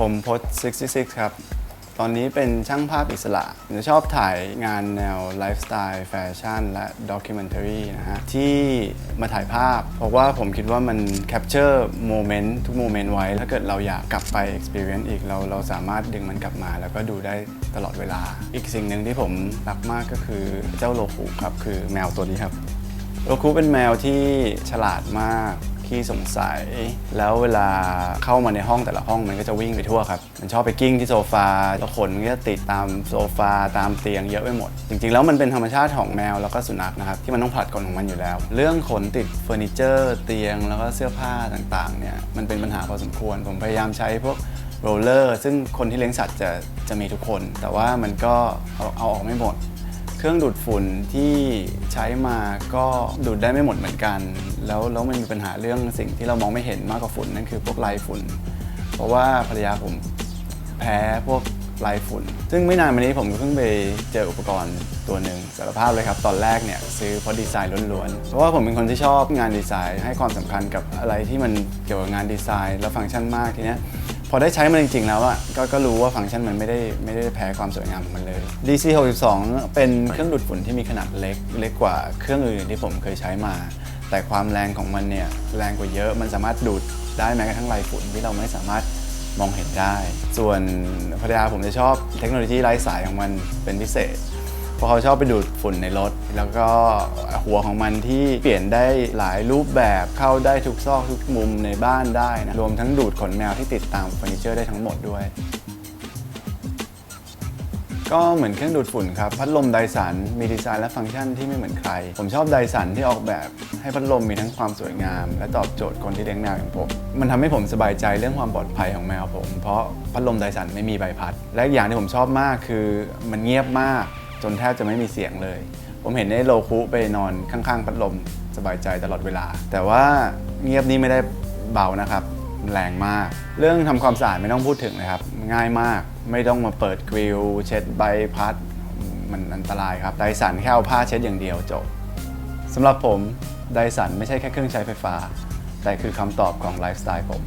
ผมพศ66 ครับ ตอนนี้เป็นช่างภาพอิสระผมจะชอบถ่ายงานแนวไลฟ์สไตล์แฟชั่นและด็อกิเมน a r y นะฮะ ที่มาถ่ายภาพ เพราะว่าผมคิดว่ามันแคปเจอร์โมเมนต์ทุกโมเมนต์ไว้ ถ้าเกิดเราอยากกลับไป experience อีกเราเราสามารถดึงมันกลับมา แล้วก็ดูได้ตลอดเวลา อีกสิ่งหนึ่งที่ผมรักมากก็คือเจ้าโลคุครับ คือแมวตัวนี้ครับ โลคุเป็นแมวที่ฉลาดมาก ขี้สงสัย แล้วเวลาเข้ามาในห้องแต่ละห้องมันก็จะวิ่งไปทั่วครับ มันชอบไปกิ้งที่โซฟาแล้วขนก็จะติดตามโซฟาตามเตียงเยอะไปหมด จริงๆ แล้วมันเป็นธรรมชาติของแมวแล้วก็สุนัขนะครับที่มันต้องผลัดขนของมันอยู่แล้ว เรื่องขนติดเฟอร์นิเจอร์เตียงแล้วก็เสื้อผ้าต่างๆเนี่ยมันเป็นปัญหาพอสมควร ผมพยายามใช้พวกโรลเลอร์ซึ่งคนที่เลี้ยงสัตว์จะจะมีทุกคน แต่ว่ามันก็เอาเอาออกไม่หมด เครื่องดูดฝุ่นที่ใช้มาก็ดูดได้ไม่หมดเหมือนกัน แล้วแล้วมันมีปัญหาเรื่องสิ่งที่เรามองไม่เห็นมากกว่าฝุ่นนั่นคือพวกลายฝุ่น เพราะว่าภรรยาผมแพ้พวกลายฝุ่น ซึ่งไม่นานมานี้ผมก็เพิ่งไปเจออุปกรณ์ตัวหนึ่งสารภาพเลยครับ ตอนแรกเนี่ยซื้อเพราะดีไซน์ล้วนๆ เพราะว่าผมเป็นคนที่ชอบงานดีไซน์ ให้ความสำคัญกับอะไรที่มันเกี่ยวกับงานดีไซน์ และฟังก์ชันมากทีเนี้ย พอได้ใช้มันจริง ๆ แล้วอะก็ก็รู้ว่าฟังก์ชันมันไม่ได้ไม่ได้แพ้ความสวยงามของมันเลย DC 62เป็นเครื่องดูดฝุ่นที่มีขนาดเล็กเล็กกว่าเครื่องอื่นที่ผมเคยใช้มา แต่ความแรงของมันเนี่ยแรงกว่าเยอะมันสามารถดูดได้แม้กระทั่งลายฝุ่นที่เราไม่สามารถมองเห็นได้ ส่วนภรรยาผมจะชอบเทคโนโลยีไร้สายของมันเป็นพิเศษ เพราะเขาชอบไปดูดฝุ่นในรถ แล้วก็หัวของมันที่เปลี่ยนได้หลายรูปแบบเข้าได้ทุกซอกทุกมุมในบ้านได้นะรวมทั้งดูดขนแมวที่ติดตามเฟอร์นิเจอร์ได้ทั้งหมดด้วย ก็เหมือนเครื่องดูดฝุ่นครับพัดลมไดสันมีดีไซน์และฟังก์ชันที่ไม่เหมือนใคร ผมชอบไดสันที่ออกแบบให้พัดลมมีทั้งความสวยงาม และตอบโจทย์คนที่เลี้ยงแมวอย่างผม มันทำให้ผมสบายใจเรื่องความปลอดภัยของแมวผม เพราะพัดลมไดสันไม่มีใบพัด และอย่างที่ผมชอบมากคือมันเงียบมาก จนแทบจะไม่มีเสียงเลย ผมเห็นในโลคุไปนอนข้างๆ พัดลมสบายใจตลอดเวลา แต่ว่าเงียบนี่ไม่ได้เบานะครับ แรงมาก เรื่องทำความสะอาดไม่ต้องพูดถึงเลยครับ ง่ายมากไม่ต้องมาเปิดกริลเช็ดใบพัด มันอันตรายครับไดสันแค่เอาผ้าเช็ดอย่างเดียวจบสำหรับผมไดสันไม่ใช่แค่เครื่องใช้ไฟฟ้า แต่คือคำตอบของไลฟ์สไตล์ผม